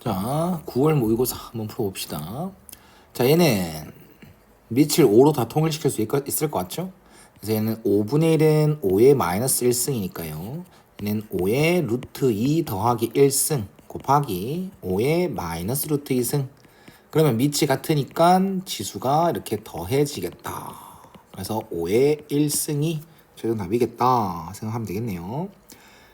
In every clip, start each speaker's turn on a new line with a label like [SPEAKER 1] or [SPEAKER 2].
[SPEAKER 1] 자, 9월 모의고사 한번 풀어봅시다. 자, 얘는 밑을 5로 다 통일시킬 수 있, 있을 것 같죠? 그래서 얘는 5분의 1은 5의 마이너스 1승이니까요. 얘는 5의 루트 2 더하기 1승 곱하기 5의 마이너스 루트 2승. 그러면 밑이 같으니까 지수가 이렇게 더해지겠다. 그래서 5의 1승이 최종 답이겠다 생각하면 되겠네요.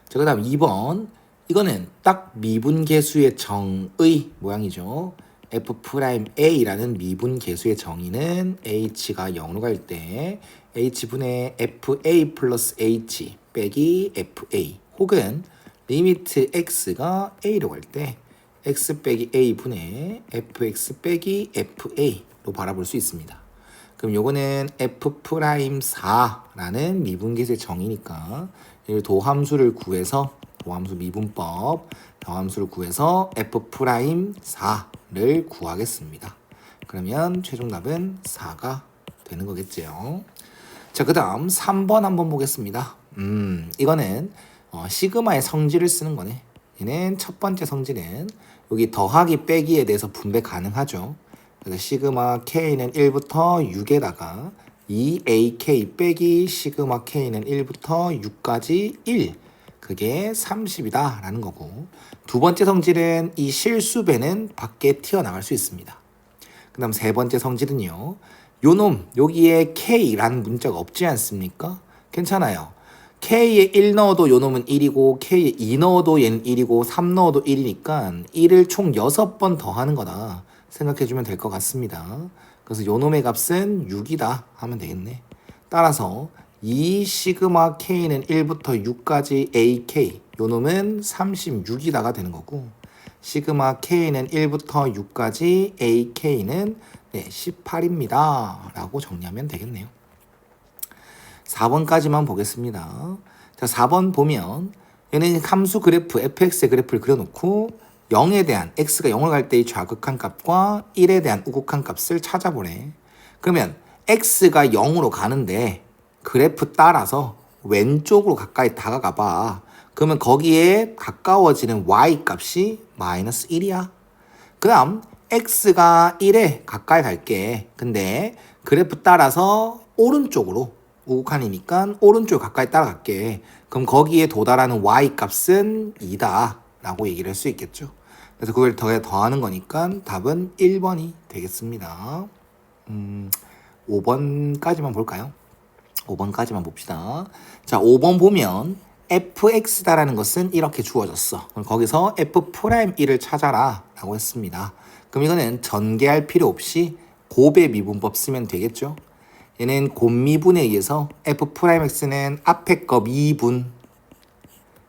[SPEAKER 1] 자, 그 다음 2번. 이거는 딱 미분계수의 정의 모양이죠. f'a라는 미분계수의 정의는 h가 0으로 갈 때 h분의 fa 플러스 h 빼기 fa 혹은 리미트 x가 a로 갈 때 x 빼기 a분의 fx 빼기 fa로 바라볼 수 있습니다. 그럼 요거는 f'4라는 미분계수의 정의니까 이 도함수를 구해서 도함수 미분법 도함수를 구해서 f'4를 구하겠습니다. 그러면 최종 답은 4가 되는 거겠죠. 자, 그 다음 3번 한번 보겠습니다. 음, 이거는 어, 시그마의 성질을 쓰는 거네. 얘는 첫 번째 성질은 여기 더하기 빼기에 대해서 분배 가능하죠. 그래서 시그마 k는 1부터 6에다가 2ak 빼기 시그마 k는 1부터 6까지 1 그게 30이다 라는 거고 두 번째 성질은 이 실수배는 밖에 튀어나갈 수 있습니다. 그 다음 세 번째 성질은요 요놈 여기에 k라는 문자가 없지 않습니까? 괜찮아요. k에 1 넣어도 요놈은 1이고 k에 2 넣어도 얘는 1이고 3 넣어도 1이니까 1을 총 6번 더하는 거다 생각해주면 될 것 같습니다. 그래서 요놈의 값은 6이다 하면 되겠네. 따라서 2 시그마 k는 1부터 6까지 ak 요 놈은 36이다가 되는 거고 시그마 k는 1부터 6까지 ak는 네, 18입니다. 라고 정리하면 되겠네요. 4번까지만 보겠습니다. 자, 4번 보면 얘는 함수 그래프 fx의 그래프를 그려놓고 0에 대한 x가 0을 갈 때의 좌극한 값과 1에 대한 우극한 값을 찾아보래. 그러면 x가 0으로 가는데 그래프 따라서 왼쪽으로 가까이 다가가 봐. 그러면 거기에 가까워지는 y 값이 마이너스 1이야. 그 다음 x가 1에 가까이 갈게. 근데 그래프 따라서 오른쪽으로 우극한이니까 오른쪽 가까이 따라갈게. 그럼 거기에 도달하는 y 값은 2다. 라고 얘기를 할 수 있겠죠. 그래서 그걸 더해 더하는 거니까 답은 1번이 되겠습니다. 음, 5번까지만 볼까요? 5번까지만 봅시다. 자, 5번 보면 fx다라는 것은 이렇게 주어졌어. 그럼 거기서 f'1을 찾아라 라고 했습니다. 그럼 이거는 전개할 필요 없이 곱의 미분법 쓰면 되겠죠. 얘는 곱미분에 의해서 f'x는 앞에 거 미분,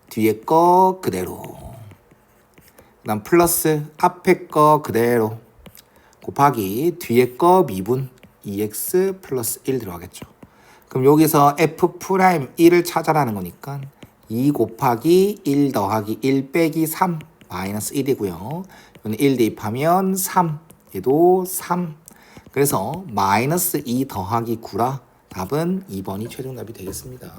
[SPEAKER 1] 뒤에 거 그대로. 그 다음 플러스 앞에 거 그대로 곱하기 뒤에 거 미분 2x 플러스 1 들어가겠죠. 그럼 여기서 f'1을 찾아라는 거니까 2 곱하기 1 더하기 1 빼기 3 마이너스 1이고요. 이거는 1 대입하면 3 얘도 3 그래서 마이너스 2 더하기 9라 답은 2번이 최종 답이 되겠습니다.